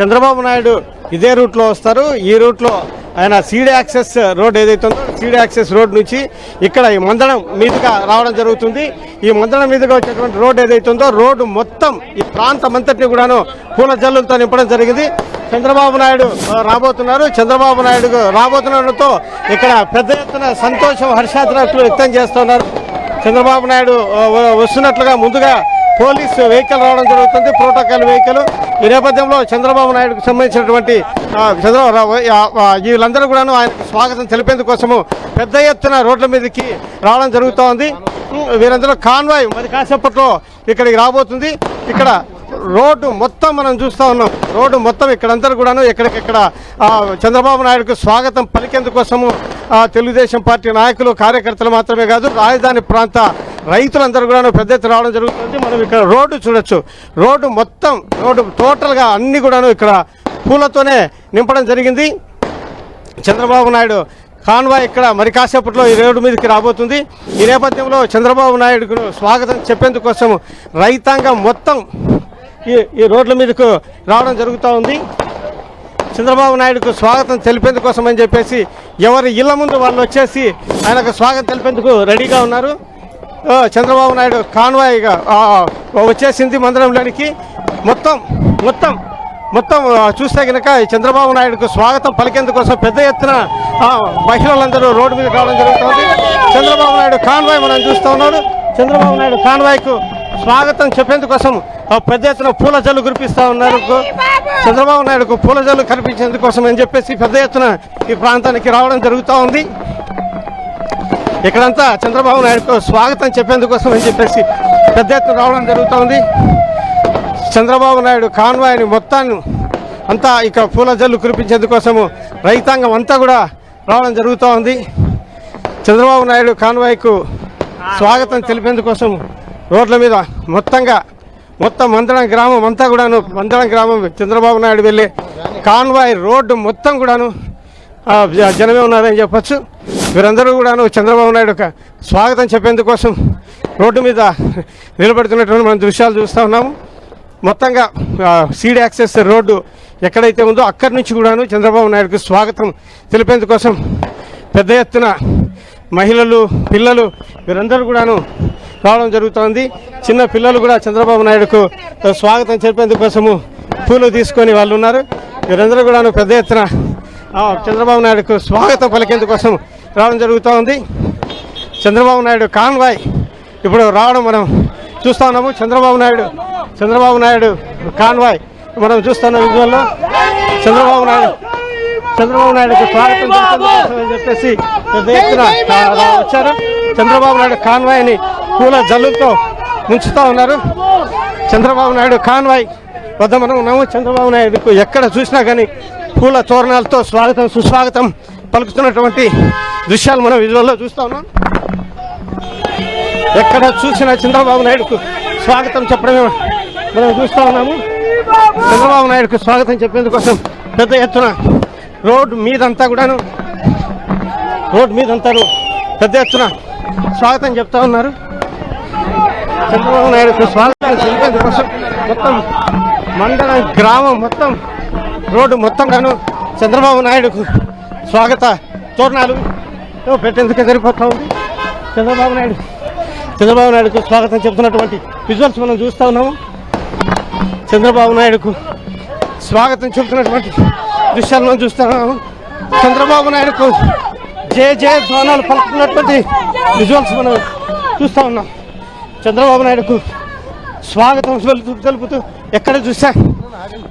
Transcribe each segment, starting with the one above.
చంద్రబాబు నాయుడు ఇదే రూట్లో వస్తారు. ఈ రూట్లో ఆయన సీడ్ యాక్సెస్ రోడ్ ఏదైతే ఉందో సీడ్ యాక్సెస్ రోడ్ నుంచి ఇక్కడ ఈ మందడం మీదుగా రావడం జరుగుతుంది. ఈ మందడం మీదుగా వచ్చేటువంటి రోడ్ ఏదైతే ఉందో రోడ్డు మొత్తం ఈ ప్రాంతం అంతటిని కూడాను పూల జల్లులతో నింపడం జరిగింది. చంద్రబాబు నాయుడు రాబోతున్నారు. చంద్రబాబు నాయుడు రాబోతుండడంతో ఇక్కడ పెద్ద ఎత్తున సంతోషం హర్షాత్మకులు వ్యక్తం చేస్తున్నారు. చంద్రబాబు నాయుడు వస్తున్నట్లుగా ముందుగా పోలీస్ వెహికల్ రావడం జరుగుతుంది ప్రోటోకాల్ వెహికల్. ఈ నేపథ్యంలో చంద్రబాబు నాయుడుకు సంబంధించినటువంటి చంద్రబాబు వీళ్ళందరూ కూడాను ఆయనకు స్వాగతం తెలిపేందుకోసము పెద్ద ఎత్తున రోడ్ల మీదకి రావడం జరుగుతోంది. వీరందరూ కాన్వాయ్ మరి కాసేపట్లో ఇక్కడికి రాబోతుంది. ఇక్కడ రోడ్డు మొత్తం మనం చూస్తా ఉన్నాం. రోడ్డు మొత్తం ఇక్కడందరూ కూడాను ఎక్కడికెక్కడ చంద్రబాబు నాయుడుకు స్వాగతం పలికేందుకోసము తెలుగుదేశం పార్టీ నాయకులు కార్యకర్తలు మాత్రమే కాదు రాజధాని ప్రాంత రైతులందరూ కూడా పెద్ద ఎత్తున రావడం జరుగుతుంది. మనం ఇక్కడ రోడ్డు చూడొచ్చు. రోడ్డు మొత్తం రోడ్డు టోటల్గా అన్నీ కూడాను ఇక్కడ పూలతోనే నింపడం జరిగింది. చంద్రబాబు నాయుడు కాన్వాయ్ ఇక్కడ మరి కాసేపట్లో ఈ రోడ్డు మీదకి రాబోతుంది. ఈ నేపథ్యంలో చంద్రబాబు నాయుడుకు స్వాగతం చెప్పేందుకోసం రైతాంగం మొత్తం ఈ ఈ రోడ్ల మీదకు రావడం జరుగుతూ ఉంది. చంద్రబాబు నాయుడుకు స్వాగతం తెలిపేందుకోసం అని చెప్పేసి ఎవరి ఇళ్ళ ముందు వాళ్ళు వచ్చేసి ఆయనకు స్వాగతం తెలిపేందుకు రెడీగా ఉన్నారు. చంద్రబాబు నాయుడు కాన్వాయ్గా వచ్చేసింది మందిరంలోనికి. మొత్తం మొత్తం మొత్తం చూస్తే కనుక ఈ చంద్రబాబు నాయుడుకు స్వాగతం పలికేందుకోసం పెద్ద ఎత్తున మహిళలందరూ రోడ్డు మీద కావడం జరుగుతుంది. చంద్రబాబు నాయుడు కాన్వాయ్ మనం చూస్తూ ఉన్నాడు. చంద్రబాబు నాయుడు కాన్వాయ్కు స్వాగతం చెప్పేందుకోసం ఆ, పెద్ద ఎత్తున పూల జల్లు కురిపిస్తూ ఉన్నారు. చంద్రబాబు నాయుడుకు పూల జల్లు కనిపించేందుకోసం అని చెప్పేసి పెద్ద ఎత్తున ఈ ప్రాంతానికి రావడం జరుగుతూ ఉంది. ఇక్కడంతా చంద్రబాబు నాయుడుకు స్వాగతం చెప్పేందుకోసం అని చెప్పేసి పెద్ద ఎత్తున రావడం జరుగుతూ ఉంది చంద్రబాబు నాయుడు కాన్వాయ్ని మొత్తాన్ని అంతా ఇక పూల జల్లు కురిపించేందుకోసము రైతాంగం అంతా కూడా రావడం జరుగుతూ ఉంది చంద్రబాబు నాయుడు కాన్వాయ్కు స్వాగతం తెలిపేందుకోసం రోడ్ల మీద మొత్తంగా మొత్తం మందడం గ్రామం అంతా కూడాను మందడం గ్రామం చంద్రబాబు నాయుడు వెళ్ళే కాన్వాయ్ రోడ్డు మొత్తం కూడాను జనమే ఉన్నారని చెప్పచ్చు. వీరందరూ కూడాను చంద్రబాబు నాయుడు స్వాగతం చెప్పేందుకోసం రోడ్డు మీద నిలబడుతున్నటువంటి మనం దృశ్యాలు చూస్తూ ఉన్నాము. మొత్తంగా సీడ్ యాక్సెస్ రోడ్డు ఎక్కడైతే ఉందో అక్కడి నుంచి కూడాను చంద్రబాబు నాయుడుకు స్వాగతం తెలిపేందుకోసం పెద్ద ఎత్తున మహిళలు పిల్లలు వీరందరూ కూడాను రావడం జరుగుతోంది. చిన్న పిల్లలు కూడా చంద్రబాబు నాయుడుకు స్వాగతం చెప్పేందుకోసము పూలు తీసుకొని వాళ్ళు ఉన్నారు. వీరందరూ కూడాను పెద్ద ఎత్తున చంద్రబాబు నాయుడుకు స్వాగతం పలికేందుకోసం రావడం జరుగుతూ ఉంది చంద్రబాబు నాయుడు కాన్వాయ్. ఇప్పుడు రావడం మనం చూస్తా ఉన్నాము. చంద్రబాబు నాయుడు చంద్రబాబు నాయుడు కాన్వాయ్. మనం చూస్తున్నాం విజువల్లో. చంద్రబాబు నాయుడు చంద్రబాబు నాయుడుకు స్వాగతం అని చెప్పేసి పెద్ద ఎత్తున వచ్చారు. చంద్రబాబు నాయుడు కాన్వాయ్ని పూల జల్లుతో ముంచుతా ఉన్నారు. చంద్రబాబు నాయుడు కాన్వాయ్ వద్ద మనం ఉన్నాము. చంద్రబాబు నాయుడుకు ఎక్కడ చూసినా కానీ పూల తోరణాలతో స్వాగతం సుస్వాగతం పలుకుతున్నటువంటి దృశ్యాలు మనం విజువల్లో చూస్తా ఉన్నాం. ఎక్కడ చూసినా చంద్రబాబు నాయుడుకు స్వాగతం చెప్పడమే మనం చూస్తా ఉన్నాము. చంద్రబాబు నాయుడుకు స్వాగతం చెప్పేందుకోసం పెద్ద ఎత్తున రోడ్డు మీదంతా కూడాను రోడ్డు మీదంతా పెద్ద ఎత్తున స్వాగతం చెప్తా ఉన్నారు. చంద్రబాబు నాయుడుకు స్వాగతం చెప్పేందుకోసం మొత్తం మండలం గ్రామం మొత్తం రోడ్డు మొత్తం గాను చంద్రబాబు నాయుడుకు స్వాగత. తోరణాలు. పెట్టేందుకే సరిపోతా ఉంది చంద్రబాబు నాయుడు. చంద్రబాబు నాయుడుకు స్వాగతం చెబుతున్నటువంటి విజువల్స్ మనం చూస్తా ఉన్నాము. చంద్రబాబు నాయుడుకు స్వాగతం చెబుతున్నటువంటి దృశ్యాలు మనం చూస్తున్నాము చంద్రబాబు నాయుడుకు జే జే ధ్వానాలు పలుకుతున్నటువంటి విజువల్స్ మనం చూస్తా ఉన్నాం. చంద్రబాబు నాయుడుకు స్వాగతం తెలుపుతూ తెలుపుతూ ఎక్కడ చూసా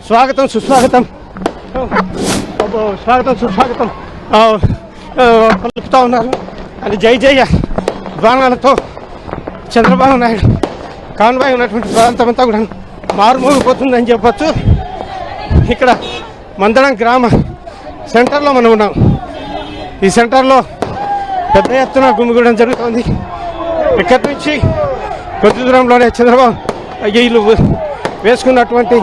స్వాగతం సుస్వాగతం. అబ్బో, స్వాగతం సుస్వాగతం. ఆ, ఉన్నారు. అది జై జయ బాణాలతో చంద్రబాబు నాయుడు కాన్వాయ్ ఉన్నటువంటి ప్రాంతం అంతా కూడా మారుమోగిపోతుందని చెప్పచ్చు. ఇక్కడ మందడం గ్రామ సెంటర్లో మనం ఉన్నాం. ఈ సెంటర్లో పెద్ద ఎత్తున గుమిగూడడం జరుగుతుంది. ఇక్కడి నుంచి కొద్ది దూరంలోనే చంద్రబాబు ఇల్లు వేసుకున్నటువంటి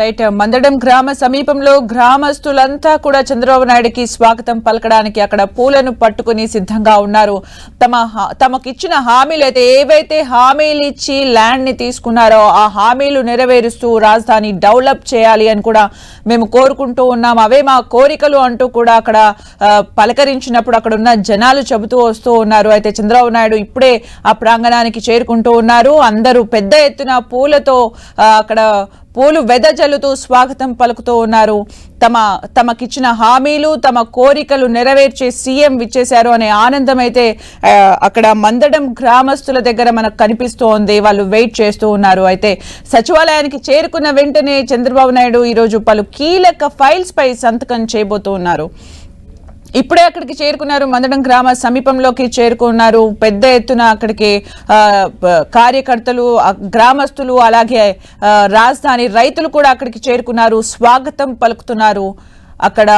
రైట్ మందడం గ్రామ సమీపంలో గ్రామస్తులంతా కూడా చంద్రబాబు నాయుడుకి స్వాగతం పలకడానికి అక్కడ పూలను పట్టుకుని సిద్ధంగా ఉన్నారు. తమ తమకిచ్చిన హామీలు అయితే ఏవైతే హామీలు ఇచ్చి ల్యాండ్ని తీసుకున్నారో ఆ హామీలు నెరవేరుస్తూ రాజధాని డెవలప్ చేయాలి అని కూడా మేము కోరుకుంటూ ఉన్నాం. అవే మా కోరికలు అంటూ కూడా అక్కడ పలకరించినప్పుడు అక్కడ ఉన్న జనాలు చెబుతూ వస్తూ ఉన్నారు. అయితే చంద్రబాబు నాయుడు ఇప్పుడే ఆ ప్రాంగణానికి చేరుకుంటూ ఉన్నారు. అందరూ పెద్ద ఎత్తున పూలతో అక్కడ పూలు వెదజల్లుతూ స్వాగతం పలుకుతూ ఉన్నారు. తమ తమకిచ్చిన హామీలు తమ కోరికలు నెరవేర్చే సీఎం విచ్చేశారు అనే ఆనందం అయితే అక్కడ మందడం గ్రామస్తుల దగ్గర మనకు కనిపిస్తోంది. వాళ్ళు వెయిట్ చేస్తూ ఉన్నారు. అయితే సచివాలయానికి చేరుకున్న వెంటనే చంద్రబాబు నాయుడు ఈరోజు పలు కీలక ఫైల్స్ పై సంతకం చేయబోతూ ఉన్నారు. ఇప్పుడే అక్కడికి చేరుకున్నారు. మందడం గ్రామ సమీపంలోకి చేరుకున్నారు. పెద్ద ఎత్తున అక్కడికి కార్యకర్తలు గ్రామస్తులు అలాగే రాజధాని రైతులు కూడా అక్కడికి చేరుకున్నారు. స్వాగతం పలుకుతున్నారు. అక్కడ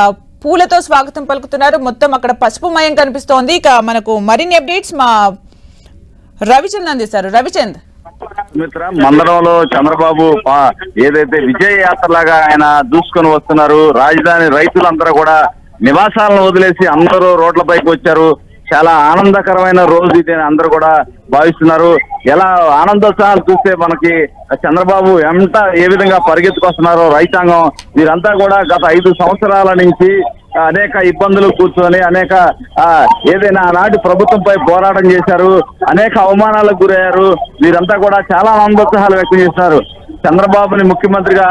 పూలతో స్వాగతం పలుకుతున్నారు. మొత్తం అక్కడ పసుపుమయం కనిపిస్తోంది. ఇక మనకు మరిన్ని అప్డేట్స్ మా రవిచంద్ అందిస్తారు. రవిచంద్. మిత్ర మందడంలో చంద్రబాబు ఏదైతే విజయ యాత్రలాగా ఆయన దూసుకొని వస్తున్నారు రాజధాని రైతులందరూ కూడా నివాసాలను వదిలేసి అందరూ రోడ్లపైకి వచ్చారు. చాలా ఆనందకరమైన రోజు ఇది అని అందరూ కూడా భావిస్తున్నారు. ఎలా ఆనందోత్సాహాలు చూస్తే మనకి చంద్రబాబు ఎంత ఏ విధంగా పరిగెత్తుకొస్తున్నారో రైతాంగం వీరంతా కూడా గత ఐదు సంవత్సరాల నుంచి అనేక ఇబ్బందులు కూర్చొని అనేక ఆ, ఏదైనా నాటి ప్రభుత్వంపై పోరాటం చేశారు. అనేక అవమానాలకు గురయ్యారు. వీరంతా కూడా చాలా ఆనందోత్సాహాలు వ్యక్తం చేస్తున్నారు. చంద్రబాబుని ముఖ్యమంత్రిగా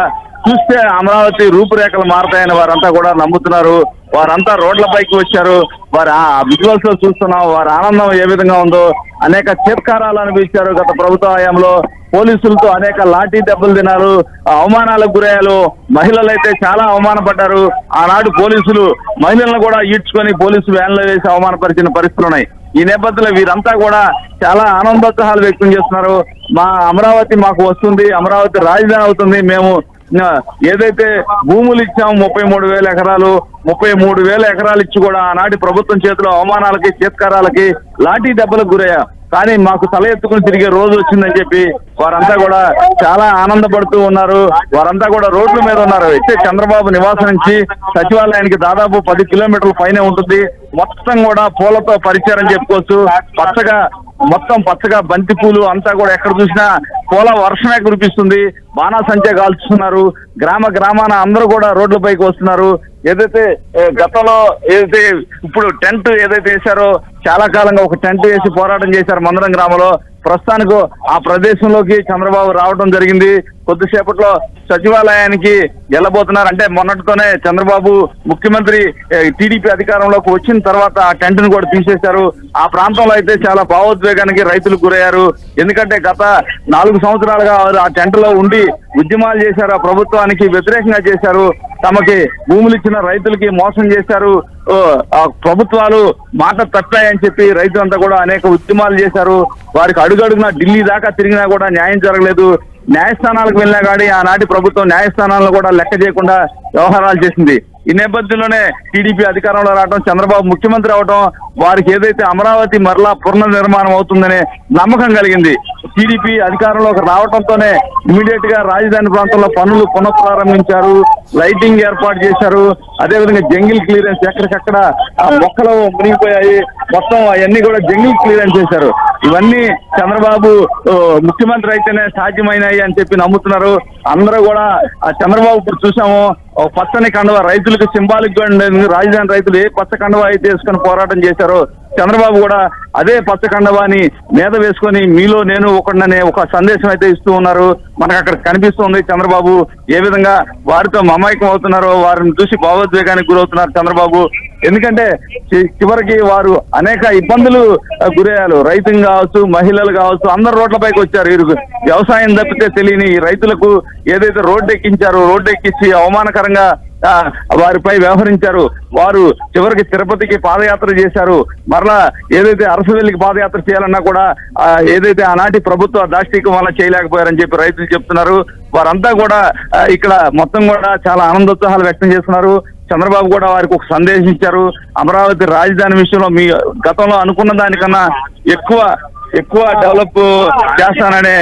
చూస్తే అమరావతి రూపురేఖలు మారతాయని వారంతా కూడా నమ్ముతున్నారు. వారంతా రోడ్లపైకి వచ్చారు. వారి ఆ విజువల్స్లో చూస్తున్నాం. వారి ఆనందం ఏ విధంగా ఉందో. అనేక చిత్కారాలు అనిపించారు గత ప్రభుత్వ హయాంలో. పోలీసులతో అనేక లాఠీ దెబ్బలు తిన్నారు. అవమానాలకు గురయ్యారు. మహిళలు అయితే చాలా అవమానపడ్డారు. ఆనాడు పోలీసులు మహిళలను కూడా ఈడ్చుకొని పోలీసు వ్యాన్లో వేసి అవమానపరిచిన పరిస్థితులు ఉన్నాయి. ఈ నేపథ్యంలో వీరంతా కూడా చాలా ఆనందోత్సాహాలు వ్యక్తం చేస్తున్నారు. మా అమరావతి మాకు వస్తుంది. అమరావతి రాజధాని అవుతుంది. మేము ఏదైతే భూములు ఇచ్చాము ముప్పై మూడు వేల ఎకరాలు ముప్పై మూడు వేల ఎకరాలు ఇచ్చి కూడా ఆనాటి ప్రభుత్వం చేతిలో అవమానాలకి చేత్కారాలకి లాఠీ దెబ్బలకు గురయ్యా. కానీ మాకు తల ఎత్తుకుని తిరిగే రోజు వచ్చిందని చెప్పి వారంతా కూడా చాలా ఆనందపడుతూ ఉన్నారు. వారంతా కూడా రోడ్ల మీద ఉన్నారు. అయితే చంద్రబాబు నివాసం నుంచి సచివాలయానికి దాదాపు పది కిలోమీటర్ల పైనే ఉంటుంది. మొత్తం కూడా పూలతో పరిచయం చెప్పుకోవచ్చు. పచ్చగా మొత్తం పచ్చగా బంతి పూలు అంతా కూడా ఎక్కడ చూసినా పూల వర్షమే కురిపిస్తుంది. బాణాసంచా కాల్చుతున్నారు. గ్రామ గ్రామాన అందరూ కూడా రోడ్లపైకి వస్తున్నారు. ఏదైతే గతంలో ఏదైతే ఇప్పుడు టెంట్ ఏదైతే వేశారో చాలా కాలంగా ఒక టెంట్ వేసి పోరాటం చేశారు మందరం గ్రామంలో. ప్రస్తుతానికి ఆ ప్రదేశంలోకి చంద్రబాబు రావడం జరిగింది. కొద్దిసేపట్లో సచివాలయానికి వెళ్ళబోతున్నారు. అంటే మొన్నటితోనే చంద్రబాబు ముఖ్యమంత్రి టీడీపీ అధికారంలోకి వచ్చిన తర్వాత ఆ టెంట్ను కూడా తీసేశారు. ఆ ప్రాంతంలో అయితే చాలా భావోద్వేగానికి రైతులు గురయ్యారు. ఎందుకంటే గత నాలుగు సంవత్సరాలుగా వారు ఆ టెంట్లో ఉండి ఉద్యమాలు చేశారు. ఆ ప్రభుత్వానికి వ్యతిరేకంగా చేశారు. తమకి భూములు ఇచ్చిన రైతులకి మోసం చేశారు. ప్రభుత్వాలు మాట తప్పాయని చెప్పి రైతులంతా కూడా అనేక ఉద్యమాలు చేశారు. వారికి అడుగడుగునా ఢిల్లీ దాకా తిరిగినా కూడా న్యాయం జరగలేదు. న్యాయస్థానాలకు వెళ్ళినా కానీ ఆనాటి ప్రభుత్వం న్యాయస్థానాలను కూడా లెక్క చేయకుండా వ్యవహారాలు చేసింది. ఈ నేపథ్యంలోనే టీడీపీ అధికారంలో రావడం చంద్రబాబు ముఖ్యమంత్రి అవడం వారికి ఏదైతే అమరావతి మరలా పునర్నిర్మాణం అవుతుందనే నమ్మకం కలిగింది. టీడీపీ అధికారంలోకి రావడంతోనే ఇమీడియట్గా రాజధాని ప్రాంతంలో పనులు పునఃప్రారంభించారు. లైటింగ్ ఏర్పాటు చేశారు. అదేవిధంగా జంగిల్ క్లియరెన్స్ ఎక్కడికక్కడ ఆ మొక్కలు మునిగిపోయాయి. మొత్తం అవన్నీ కూడా జంగిల్ క్లియరెన్స్ చేశారు. ఇవన్నీ చంద్రబాబు ముఖ్యమంత్రి అయితేనే సాధ్యమైనాయి అని చెప్పి నమ్ముతున్నారు. అందరూ కూడా ఆ చంద్రబాబు ఇప్పుడు చూసాము. పచ్చని కండవ రైతులకు సింబాలిక్గా ఉండేది. రాజధాని రైతులు ఏ పచ్చ కండవ అయితే వేసుకొని పోరాటం చేశారో చంద్రబాబు కూడా అదే పచ్చ కండవాని మీద వేసుకొని మీలో నేను ఒకడిననే ఒక సందేశం అయితే ఇస్తూ ఉన్నారు. మనకు అక్కడ కనిపిస్తుంది చంద్రబాబు ఏ విధంగా వారితో మమాయకం అవుతున్నారో వారిని చూసి భావోద్వేగానికి గురవుతున్నారు చంద్రబాబు. ఎందుకంటే చివరికి వారు అనేక ఇబ్బందులు గురయ్యారు. రైతులు కావచ్చు మహిళలు కావచ్చు అందరు రోడ్లపైకి వచ్చారు. వీరు వ్యవసాయం తప్పితే తెలియని ఈ రైతులకు ఏదైతే రోడ్డు ఎక్కించారో రోడ్డు ఎక్కించి అవమానకరంగా వారిపై వ్యవహరించారు. వారు చివరికి తిరుపతికి పాదయాత్ర చేశారు. మరలా ఏదైతే అరసవెల్లికి పాదయాత్ర చేయాలన్నా కూడా ఏదైతే ఆనాటి ప్రభుత్వ దాష్టికం వల్ల చేయలేకపోయారని చెప్పి రైతులు చెప్తున్నారు. వారంతా కూడా ఇక్కడ మొత్తం కూడా చాలా ఆనందోత్సాహాలు వ్యక్తం చేస్తున్నారు. చంద్రబాబు కూడా వారికి ఒక సందేశం ఇచ్చారు. అమరావతి రాజధాని విషయంలో మీ గతంలో అనుకున్న దానికన్నా ఎక్కువ ఎక్కువ డెవలప్ చేస్తాననే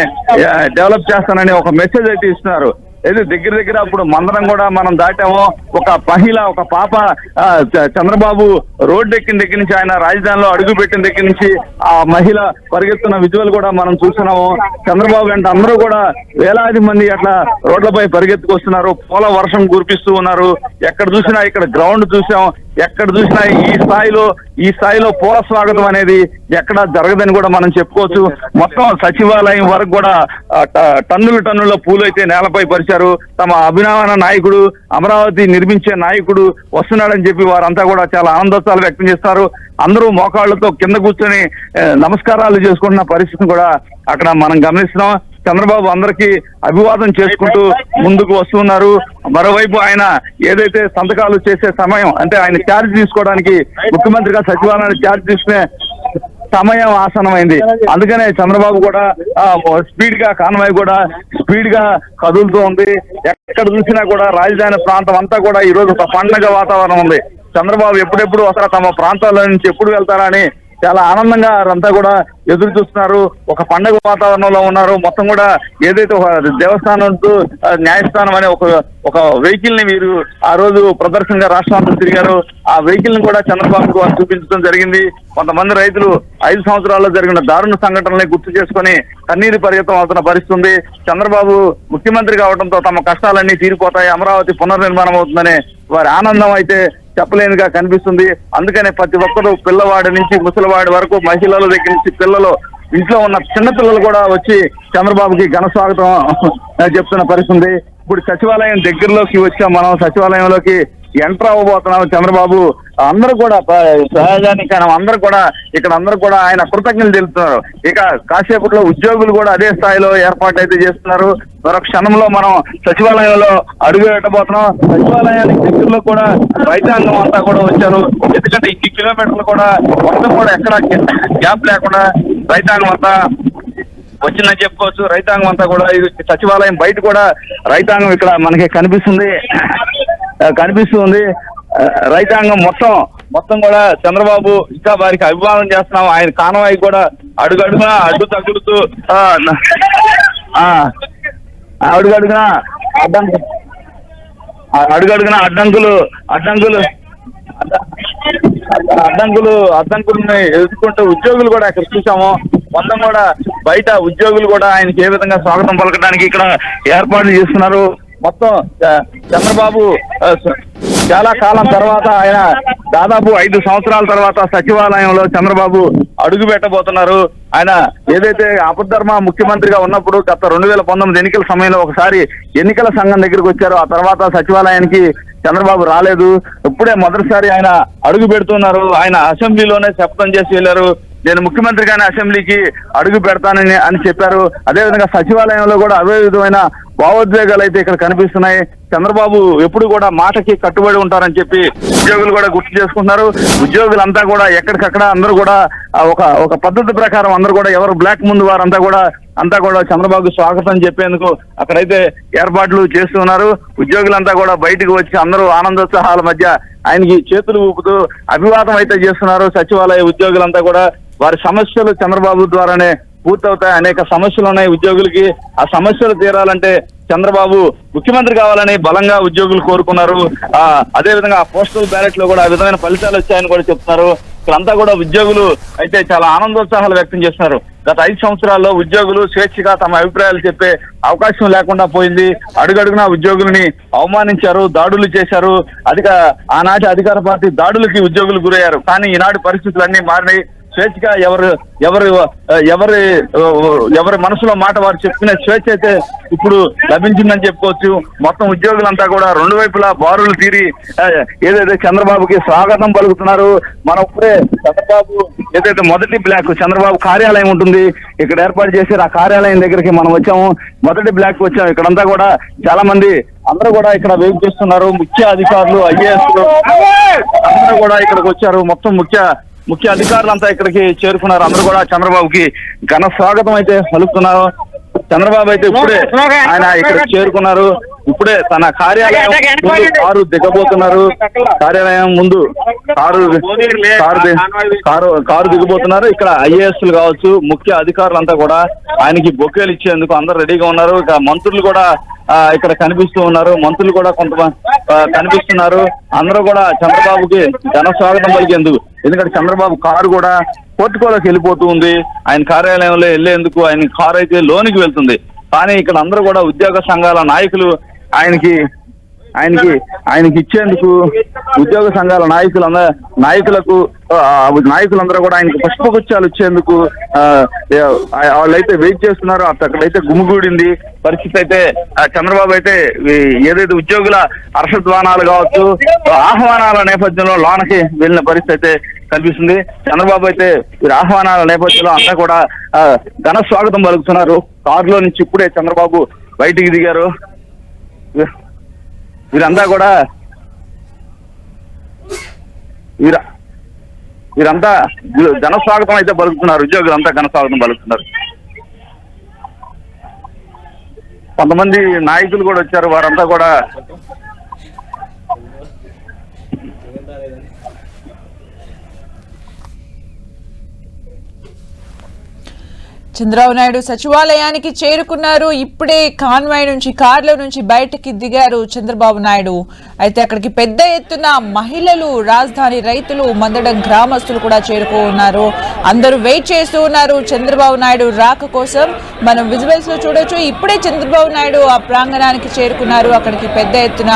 డెవలప్ చేస్తానని ఒక మెసేజ్ అయితే ఇస్తున్నారు. ఏదో దగ్గర దగ్గర అప్పుడు మందరం కూడా మనం దాటాము ఒక మహిళ ఒక పాప ఆ, చ- చంద్రబాబు రోడ్డు ఎక్కిన దగ్గర నుంచి ఆయన రాజధానిలో అడుగు పెట్టిన దగ్గర నుంచి ఆ మహిళ పరిగెత్తున్న విజువల్ కూడా మనం చూస్తున్నాము. చంద్రబాబు వెంట అందరూ కూడా వేలాది మంది అట్లా రోడ్లపై పరిగెత్తుకొస్తున్నారు. పూల వర్షం కురిపిస్తూ ఉన్నారు. ఎక్కడ చూసినా ఇక్కడ గ్రౌండ్ చూసాం. ఎక్కడ చూసినా ఈ స్థాయిలో ఈ స్థాయిలో పూల స్వాగతం అనేది ఎక్కడ జరగదని కూడా మనం చెప్పుకోవచ్చు. మొత్తం సచివాలయం వరకు కూడా టన్నుల టన్నులు టన్నుల పూలు అయితే నేలపై పరిచారు. తమ అభినవన నాయకుడు అమరావతి నిర్మించే నాయకుడు వస్తున్నాడని చెప్పి వారంతా కూడా చాలా ఆనందోత్సాలు వ్యక్తం చేస్తారు. అందరూ మోకాళ్ళతో కింద కూర్చొని నమస్కారాలు చేసుకుంటున్న పరిస్థితిని కూడా అక్కడ మనం గమనిస్తున్నాం. చంద్రబాబు అందరికీ అభివాదం చేసుకుంటూ ముందుకు వస్తున్నారు. మరోవైపు ఆయన ఏదైతే సంతకాలు చేసే సమయం అంటే ఆయన ఛార్జ్ తీసుకోవడానికి ముఖ్యమంత్రిగా సచివాలయాన్ని ఛార్జ్ తీసుకునే సమయం ఆసనమైంది అందుకనే చంద్రబాబు కూడా స్పీడ్గా కాన్వాయ్ కూడా స్పీడ్గా కదులుతూ ఉంది. ఎక్కడ చూసినా కూడా రాజధాని ప్రాంతం అంతా కూడా ఈ రోజు ఒక పండగ వాతావరణం ఉంది. చంద్రబాబు ఎప్పుడెప్పుడు అసలు తమ ప్రాంతాల నుంచి ఎప్పుడు వెళ్తారా అని చాలా ఆనందంగా వారంతా కూడా ఎదురు చూస్తున్నారు. ఒక పండగ వాతావరణంలో ఉన్నారు. మొత్తం కూడా ఏదైతే ఒక దేవస్థానం న్యాయస్థానం అనే ఒక ఒక వెహికల్ని మీరు ఆ రోజు ప్రదర్శనగా రాష్ట్రాంతం తిరిగారు. ఆ వెహికల్ని కూడా చంద్రబాబుకు వారు చూపించడం జరిగింది. కొంతమంది రైతులు ఐదు సంవత్సరాల్లో జరిగిన దారుణ సంఘటనల్ని గుర్తు చేసుకొని కన్నీరు పర్యటన అవుతున్న పరిస్థితుంది చంద్రబాబు ముఖ్యమంత్రి కావడంతో తమ కష్టాలన్నీ తీరిపోతాయి. అమరావతి పునర్నిర్మాణం అవుతుందనే వారి ఆనందం అయితే చెప్పలేనిగా కనిపిస్తుంది. అందుకనే ప్రతి ఒక్కరు పిల్లవాడి నుంచి ముసలివాడి వరకు మహిళల దగ్గర నుంచి పిల్లలు ఇంట్లో ఉన్న చిన్న పిల్లలు కూడా వచ్చి చంద్రబాబుకి ఘన స్వాగతం చెప్తున్న పరిస్థితి ఇప్పుడు సచివాలయం దగ్గరలోకి వచ్చాం మనం. సచివాలయంలోకి ఎంటర్ అవ్వబోతున్నాం చంద్రబాబు. అందరూ కూడా సహజానికి అందరూ కూడా ఇక్కడ అందరూ కూడా ఆయన కృతజ్ఞతలు తెలుపుతున్నారు. ఇక కాసేపట్లో ఉద్యోగులు కూడా అదే స్థాయిలో ఏర్పాటు అయితే చేస్తున్నారు. మరొక క్షణంలో మనం సచివాలయంలో అడుగు పెట్టబోతున్నాం సచివాలయానికి దగ్గరలో కూడా రైతాంగం అంతా కూడా వచ్చారు. ఎందుకంటే ఇన్ని కిలోమీటర్లు కూడా మొత్తం కూడా ఎక్కడ గ్యాప్ లేకుండా రైతాంగం అంతా వచ్చిందని చెప్పుకోవచ్చు. రైతాంగం అంతా కూడా ఇది సచివాలయం బయట కూడా రైతాంగం ఇక్కడ మనకి కనిపిస్తుంది. కనిపిస్తుంది. రైతాంగం మొత్తం మొత్తం కూడా చంద్రబాబు ఇంకా వారికి అభిమానం చేస్తున్నాం. ఆయన కానవాయి కూడా అడుగడుగున అడ్డు తగులుతూ అడుగడుగున అడ్డంకు అడుగడుగున అడ్డంకులు అడ్డంకులు అడ్డంకులు అడ్డంకుల్ని ఎదుర్కొంటూ ఉద్యోగులు కూడా ఇక్కడ చూసాము. మొత్తం కూడా బయట ఉద్యోగులు కూడా ఆయనకి ఏ విధంగా స్వాగతం పలకడానికి ఇక్కడ ఏర్పాట్లు చేస్తున్నారు. మొత్తం చంద్రబాబు చాలా కాలం తర్వాత ఆయన దాదాపు ఐదు సంవత్సరాల తర్వాత సచివాలయంలో చంద్రబాబు అడుగు పెట్టబోతున్నారు. ఆయన ఏదైతే అపధర్మ ముఖ్యమంత్రిగా ఉన్నప్పుడు గత రెండు వేల పంతొమ్మిది ఎన్నికల సమయంలో ఒకసారి ఎన్నికల సంఘం దగ్గరికి వచ్చారు. ఆ తర్వాత సచివాలయానికి చంద్రబాబు రాలేదు. ఇప్పుడే మొదటిసారి ఆయన అడుగు పెడుతున్నారు. ఆయన అసెంబ్లీలోనే శపథం చేసి వెళ్ళారు. నేను ముఖ్యమంత్రిగానే అసెంబ్లీకి అడుగు పెడతానని అని చెప్పారు. అదేవిధంగా సచివాలయంలో కూడా అదే విధమైన భావోద్వేగాలు అయితే ఇక్కడ కనిపిస్తున్నాయి. చంద్రబాబు ఎప్పుడు కూడా మాటకి కట్టుబడి ఉంటారని చెప్పి ఉద్యోగులు కూడా గుర్తు చేసుకుంటున్నారు. ఉద్యోగులంతా కూడా ఎక్కడికక్కడ అందరూ కూడా ఒక ఒక పద్ధతి ప్రకారం అందరూ కూడా ఎవరు బ్లాక్ ముందు వారంతా కూడా అంతా కూడా చంద్రబాబు స్వాగతం చెప్పేందుకు అక్కడైతే ఏర్పాట్లు చేస్తున్నారు ఉద్యోగులంతా కూడా బయటకు వచ్చి అందరూ ఆనందోత్సాహాల మధ్య ఆయనకి చేతులు ఊపుతూ అభివాదం అయితే చేస్తున్నారు. సచివాలయ ఉద్యోగులంతా కూడా వారి సమస్యలు చంద్రబాబు ద్వారానే పూర్తవుతాయి. అనేక సమస్యలు ఉన్నాయి ఉద్యోగులకి. ఆ సమస్యలు తీరాలంటే చంద్రబాబు ముఖ్యమంత్రి కావాలని బలంగా ఉద్యోగులు కోరుకున్నారు. ఆ అదే విధంగా ఆ పోస్టల్ బ్యాలెట్లో కూడా ఆ విధమైన ఫలితాలు వచ్చాయని కూడా చెప్తున్నారు. ఇక్కడంతా కూడా ఉద్యోగులు అయితే చాలా ఆనందోత్సాహాలు వ్యక్తం చేస్తున్నారు. గత ఐదు సంవత్సరాల్లో ఉద్యోగులు స్వేచ్ఛగా తమ అభిప్రాయాలు చెప్పే అవకాశం లేకుండా పోయింది. అడుగడుగునా ఉద్యోగుల్ని అవమానించారు దాడులు చేశారు. అధిక ఆనాటి అధికార పార్టీ దాడులకి ఉద్యోగులు గురయ్యారు. కానీ ఈనాడు పరిస్థితులన్నీ మారినాయి. స్వేచ్ఛగా ఎవరు ఎవరు ఎవరి ఎవరి మనసులో మాట వారు చెప్పుకునే స్వేచ్ఛ అయితే ఇప్పుడు లభించిందని చెప్పుకోవచ్చు. మొత్తం ఉద్యోగులంతా కూడా రెండు వైపులా బారులు తీరి ఏదైతే చంద్రబాబుకి స్వాగతం పలుకుతున్నారు మన ఇప్పుడే చంద్రబాబు ఏదైతే మొదటి బ్లాక్ చంద్రబాబు కార్యాలయం ఉంటుంది ఇక్కడ ఏర్పాటు చేసి ఆ కార్యాలయం దగ్గరికి మనం వచ్చాము. మొదటి బ్లాక్ వచ్చాము. ఇక్కడంతా కూడా చాలా మంది అందరూ కూడా ఇక్కడ వెయిట్ చేస్తున్నారు. ముఖ్య అధికారులు ఐఏఎస్ అందరూ కూడా ఇక్కడికి వచ్చారు. మొత్తం ముఖ్య ముఖ్య అధికారులంతా ఇక్కడికి చేరుకున్నారు. అందరూ కూడా చంద్రబాబుకి ఘన స్వాగతం అయితే పలుకుతున్నారు. చంద్రబాబు అయితే ఇప్పుడే ఆయన ఇక్కడ చేరుకున్నారు. ఇప్పుడే తన కార్యాలయం ముందు కారు దిగబోతున్నారు. కార్యాలయం ముందు కారు కారు కారు కారు దిగబోతున్నారు. ఇక్కడ ఐఏఎస్లు కావచ్చు ముఖ్య అధికారులంతా కూడా ఆయనకి బొకేలు ఇచ్చేందుకు అందరు రెడీగా ఉన్నారు. ఇక మంత్రులు కూడా ఇక్కడ కనిపిస్తూ ఉన్నారు. మంత్రులు కూడా కొంతమంది ఆ, కనిపిస్తున్నారు. అందరూ కూడా చంద్రబాబుకి ఘన స్వాగతం పలికేందుకు. ఎందుకంటే చంద్రబాబు కారు కూడా కోర్టుకోలోకి వెళ్ళిపోతూ ఉంది. ఆయన కార్యాలయంలో వెళ్ళేందుకు ఆయన కారు అయితే లోనికి వెళ్తుంది. కానీ ఇక్కడ అందరూ కూడా ఉద్యోగ సంఘాల నాయకులు ఆయనకి ఆయనకి ఆయనకి ఇచ్చేందుకు ఉద్యోగ సంఘాల నాయకులు నాయకులకు నాయకులందరూ కూడా ఆయనకు పుష్పగుచ్చాలు ఇచ్చేందుకు వాళ్ళైతే వెయిట్ చేస్తున్నారు అక్కడ- అక్కడైతే గుమిగూడింది. పరిస్థితి అయితే చంద్రబాబు అయితే ఏదైతే ఉద్యోగుల హర్షధ్వానాలు కావచ్చు ఆహ్వానాల నేపథ్యంలో లోనకి వెళ్ళిన పరిస్థితి అయితే కనిపిస్తుంది. చంద్రబాబు అయితే వీరి ఆహ్వానాల నేపథ్యంలో అంతా కూడా ఘన స్వాగతం పలుకుతున్నారు. కారులో నుంచి ఇప్పుడే చంద్రబాబు బయటికి దిగారు. వీరంతా కూడా వీర వీరంతా ఘనస్వాగతం అయితే పలుకుతున్నారు ఉద్యోగులంతా ఘనస్వాగతం పలుకుతున్నారు. కొంతమంది నాయకులు కూడా వచ్చారు వారంతా కూడా చంద్రబాబు నాయుడు సచివాలయానికి చేరుకున్నారు. ఇప్పుడే కాన్వాయ్ నుంచి కార్లో నుంచి బయటకి దిగారు చంద్రబాబు నాయుడు. అయితే అక్కడికి పెద్ద ఎత్తున మహిళలు రాజధాని రైతులు మందడం గ్రామస్తులు కూడా చేరుకో ఉన్నారు. అందరూ వెయిట్ చేస్తూ ఉన్నారు. చంద్రబాబు నాయుడు రాక కోసం మనం విజువల్స్లో చూడొచ్చు. ఇప్పుడే చంద్రబాబు నాయుడు ఆ ప్రాంగణానికి చేరుకున్నారు. అక్కడికి పెద్ద ఎత్తున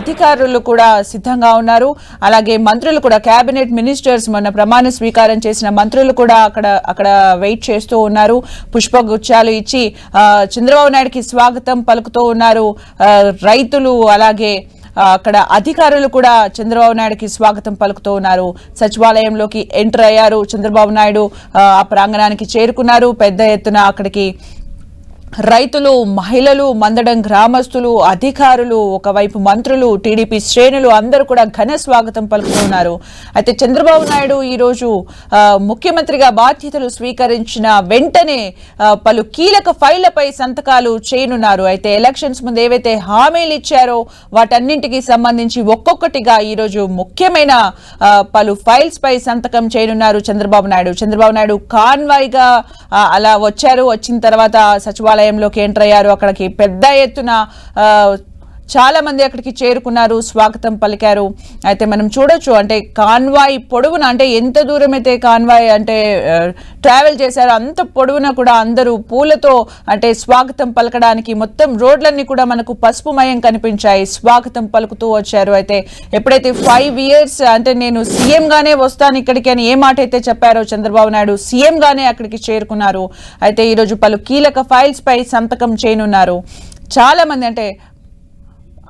అధికారులు కూడా సిద్ధంగా ఉన్నారు. అలాగే మంత్రులు కూడా కేబినెట్ మినిస్టర్స్ మొన్న ప్రమాణ స్వీకారం చేసిన మంత్రులు కూడా అక్కడ అక్కడ వెయిట్ చేస్తూ ఉన్నారు. పుష్పగుచ్చాలు ఇచ్చి ఆ, చంద్రబాబు నాయుడుకి స్వాగతం పలుకుతూ ఉన్నారు. రైతులు అలాగే అక్కడ అధికారులు కూడా చంద్రబాబు నాయుడుకి స్వాగతం పలుకుతూ ఉన్నారు. సచివాలయంలోకి ఎంటర్ అయ్యారు. చంద్రబాబు నాయుడు ఆ ప్రాంగణానికి చేరుకున్నారు. పెద్ద ఎత్తున అక్కడికి రైతులు మహిళలు మందడం గ్రామస్తులు అధికారులు ఒకవైపు మంత్రులు టీడీపీ శ్రేణులు అందరూ కూడా ఘన స్వాగతం పలుకుతున్నారు అయితే చంద్రబాబు నాయుడు ఈరోజు ముఖ్యమంత్రిగా బాధ్యతలు స్వీకరించిన వెంటనే పలు కీలక ఫైళ్ళపై సంతకాలు చేయనున్నారు. అయితే ఎలక్షన్స్ ముందు ఏవైతే హామీలు ఇచ్చారో వాటన్నింటికి సంబంధించి ఒక్కొక్కటిగా ఈరోజు ముఖ్యమైన పలు ఫైల్స్ పై సంతకం చేయనున్నారు చంద్రబాబు నాయుడు. చంద్రబాబు నాయుడు కాన్వాయ్గా అలా వచ్చారు. వచ్చిన తర్వాత సచివాలయం సచివాలయంలోకి ఎంటర్ అయ్యారు. అక్కడికి పెద్ద ఎత్తున ఆ, చాలా మంది అక్కడికి చేరుకున్నారు స్వాగతం పలికారు. అయితే మనం చూడొచ్చు అంటే కాన్వాయ్ పొడవున అంటే ఎంత దూరం అయితే కాన్వాయ్ అంటే ట్రావెల్ చేశారో అంత పొడవున కూడా అందరూ పూలతో అంటే స్వాగతం పలకడానికి మొత్తం రోడ్లన్నీ కూడా మనకు పసుపుమయం కనిపించాయి. స్వాగతం పలుకుతూ వచ్చారు. అయితే ఎప్పుడైతే ఫైవ్ ఇయర్స్ అంటే నేను సీఎంగానే వస్తాను ఇక్కడికి అని ఏ మాట అయితే చెప్పారో చంద్రబాబు నాయుడు సీఎంగానే అక్కడికి చేరుకున్నారు. అయితే ఈరోజు పలు కీలక ఫైల్స్ పై సంతకం చేయనున్నారు. చాలా మంది అంటే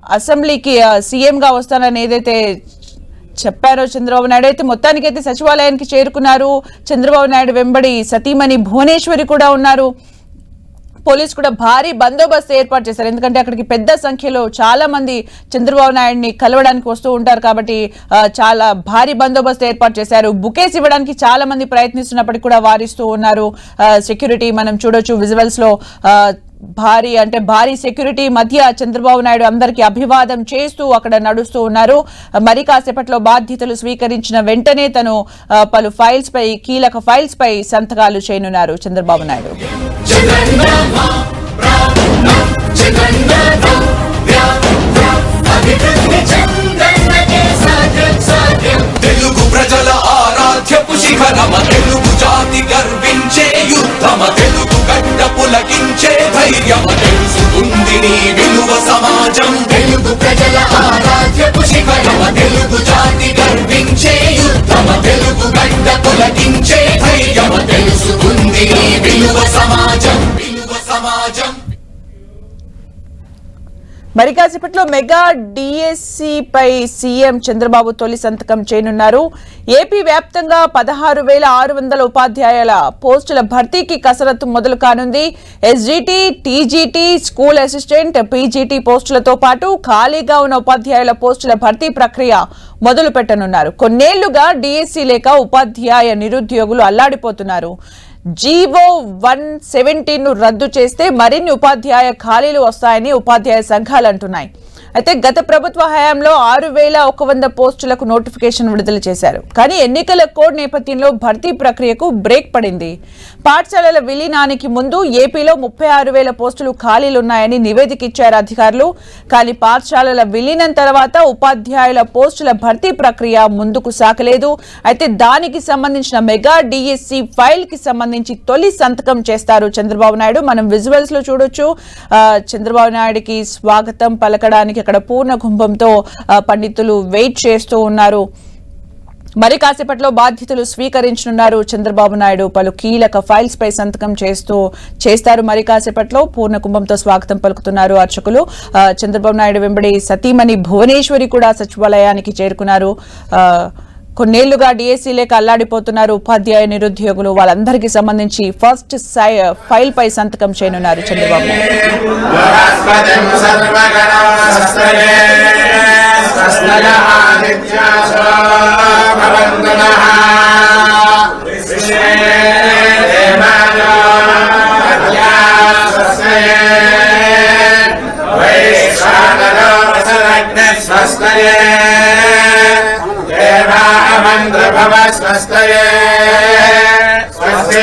అసెంబ్లీకి సీఎంగా వస్తానని ఏదైతే చెప్పారో చంద్రబాబు నాయుడు అయితే మొత్తానికైతే సచివాలయానికి చేరుకున్నారు. చంద్రబాబు నాయుడు వెంబడి సతీమణి భువనేశ్వరి కూడా ఉన్నారు. పోలీసు కూడా భారీ బందోబస్తు ఏర్పాటు చేశారు. ఎందుకంటే అక్కడికి పెద్ద సంఖ్యలో చాలా మంది చంద్రబాబు నాయుడిని కలవడానికి వస్తూ ఉంటారు కాబట్టి చాలా భారీ బందోబస్తు ఏర్పాటు చేశారు. బుకేస్ ఇవ్వడానికి చాలా మంది ప్రయత్నిస్తున్నప్పటికీ కూడా వారిస్తూ ఉన్నారు. సెక్యూరిటీ మనం చూడొచ్చు విజువల్స్లో ఆ, భారీ అంటే భారీ సెక్యూరిటీ మధ్య చంద్రబాబు నాయుడు అందరికీ అభివాదం చేస్తూ అక్కడ నడుస్తూ ఉన్నారు. మరి కాసేపట్లో బాధ్యతలు స్వీకరించిన వెంటనే తను పలు ఫైల్స్ పై కీలక ఫైల్స్ పై సంతకాలు చేయనున్నారు చంద్రబాబు నాయుడు. తెలుగు ప్రజల శిఖరమ తెలుగు జాతి గర్వించే యుద్ధమ తెలుగు గడ్డ పులకించే ధైర్యమ తెలుసుకుంది నీ విలువ సమాజం. తెలుగు ప్రజల ఆరాధ్యపు శిఖరమ తెలుగు జాతి గర్వించే యుద్ధమ తెలుగు గడ్డ పులకించే ధైర్యమ తెలుసుకుంది నీ విలువ సమాజం. విలువ సమాజం. మరి కాసేపట్లో మెగా డిఎస్సి పై సీఎం చంద్రబాబు తొలి సంతకం చేయనున్నారు. ఏపీ వ్యాప్తంగా పదహారు వేల ఆరు వందల ఉపాధ్యాయుల పోస్టుల భర్తీకి కసరత్తు మొదలు కానుంది. SGT TGT school assistant PGT పోస్టులతో పాటు ఖాళీగా ఉన్న ఉపాధ్యాయుల పోస్టుల భర్తీ ప్రక్రియ మొదలు పెట్టనున్నారు కొన్నేళ్ళుగా డిఎస్సి లేక ఉపాధ్యాయ నిరుద్యోగులు అల్లాడిపోతున్నారు. జీవో వన్ సెవెంటీన్ను రద్దు చేస్తే మరిన్ని ఉపాధ్యాయ ఖాళీలు వస్తాయని ఉపాధ్యాయ సంఘాలు అంటున్నాయి. అయితే గత ప్రభుత్వ హయాంలో ఆరు వేల ఒక వంద పోస్టులకు నోటిఫికేషన్ విడుదల చేశారు. కానీ ఎన్నికల కోడ్ నేపథ్యంలో భర్తీ ప్రక్రియకు బ్రేక్ పడింది. పాఠశాలల విలీనానికి ముందు ఏపీలో ముప్పై ఆరు వేల పోస్టులు ఖాళీలున్నాయని నివేదిక ఇచ్చారు అధికారులు. కానీ పాఠశాలల విలీనం తర్వాత ఉపాధ్యాయుల పోస్టుల భర్తీ ప్రక్రియ ముందుకు సాగలేదు. అయితే దానికి సంబంధించిన మెగా డిఎస్సి ఫైల్కి సంబంధించి తొలి సంతకం చేస్తారు చంద్రబాబు నాయుడు. మనం విజువల్స్లో చూడొచ్చు చంద్రబాబు నాయుడుకి స్వాగతం పలకడానికి అక్కడ పూర్ణ కుంభంతో పండితులు వెయిట్ చేస్తూ ఉన్నారు. మరి కాసేపట్లో బాధ్యతలు స్వీకరించనున్నారు చంద్రబాబు నాయుడు. పలు కీలక ఫైల్స్ పై సంతకం చేస్తూ చేస్తారు. మరి కాసేపట్లో పూర్ణ కుంభంతో స్వాగతం పలుకుతున్నారు అర్చకులు. చంద్రబాబు నాయుడు వెంబడి సతీమణి భువనేశ్వరి కూడా సచివాలయానికి చేరుకున్నారు. ఆ, కొన్నేళ్ళుగా డిఎస్సీ లేక అల్లాడిపోతున్నారు ఉపాధ్యాయ నిరుద్యోగులు. వాళ్ళందరికీ సంబంధించి ఫస్ట్ ఫైల్ పై సంతకం చేయనున్నారు చంద్రబాబు నాయుడు. మంత్రభవ స్వస్తయే స్వస్తి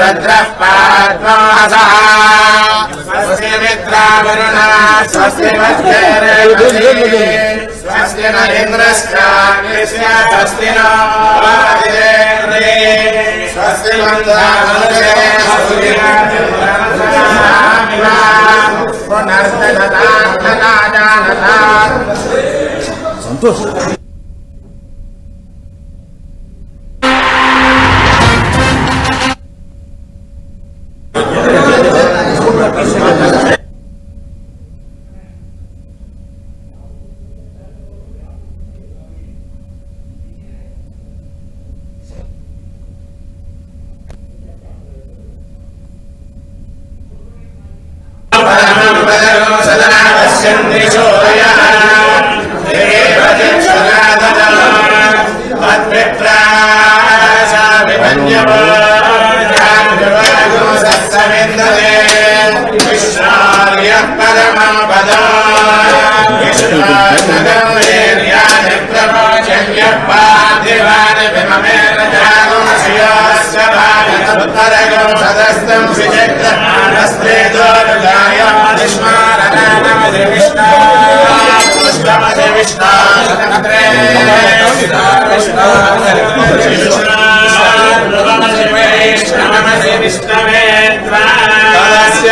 రద్రః పాద్మాసః స్వస్తి మిత్రావరుణ స్వస్తి మధ్యేరే స్వస్తి న ఇంద్రశ్చాగ్నిశ్చ స్వస్తి నో వాయుదేవే స్వస్తి మంత్రావరుణే Gracias.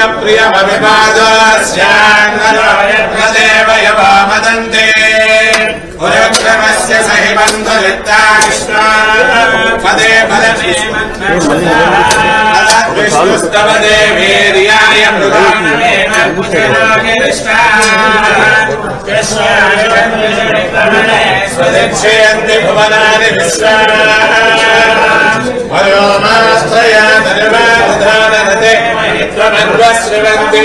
తదస్య ప్రియమవిపాదస్యాదేవయవామదంతే పురక్రమస్య సహి బంధులిత్తా కృష్ణ పదే పదే విష్ణుస్తవ దేవీర్యాయ మృగాణమేన స్వదక్షయంతి భువనాని విశ్వా వయోమాశ్రయా ధనుర్వాధానరతే త్వమన్వశ్రవంతి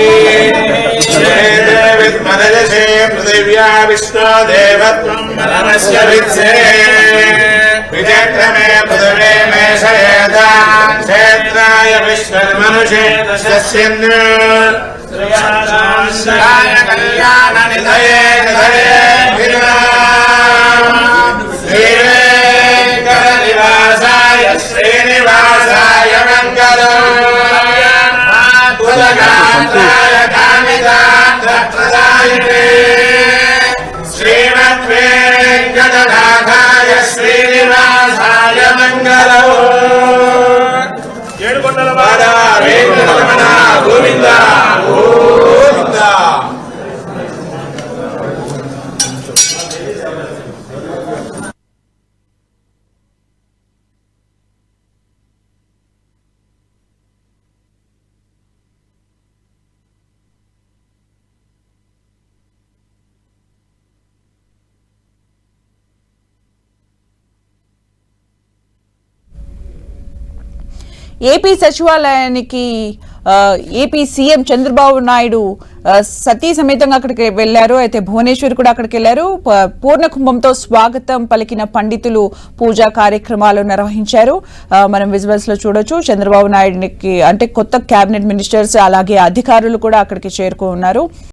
విద్మనయసే పృథివ్యా విష్ణో దేవత్వం నమస్య విత్సే విజక్రమే పృథివే మేషయేత క్షేత్రాయ విశ్వర్మనుషే దశస్యన్ కామితార్థప్రదాయినే శ్రీమద్వేంకటనాథాయ శ్రీనివాసాయ మంగళం. ఏడుకొండల వెంకటరమణ గోవింద గోవింద. ఏపీ సచివాలయానికి ఏపీ సీఎం చంద్రబాబు నాయుడు సతీ సమేతంగా అక్కడికి వెళ్ళారు. అయితే భువనేశ్వర్ కూడా అక్కడికి వెళ్ళారు. పూర్ణ కుంభంతో స్వాగతం పలికిన పండితులు పూజా కార్యక్రమాలు నిర్వహించారు. మనం విజువల్స్లో చూడొచ్చు. చంద్రబాబు నాయుడికి అంటే కొత్త కేబినెట్ మినిస్టర్స్ అలాగే అధికారులు కూడా అక్కడికి చేరుకున్నారు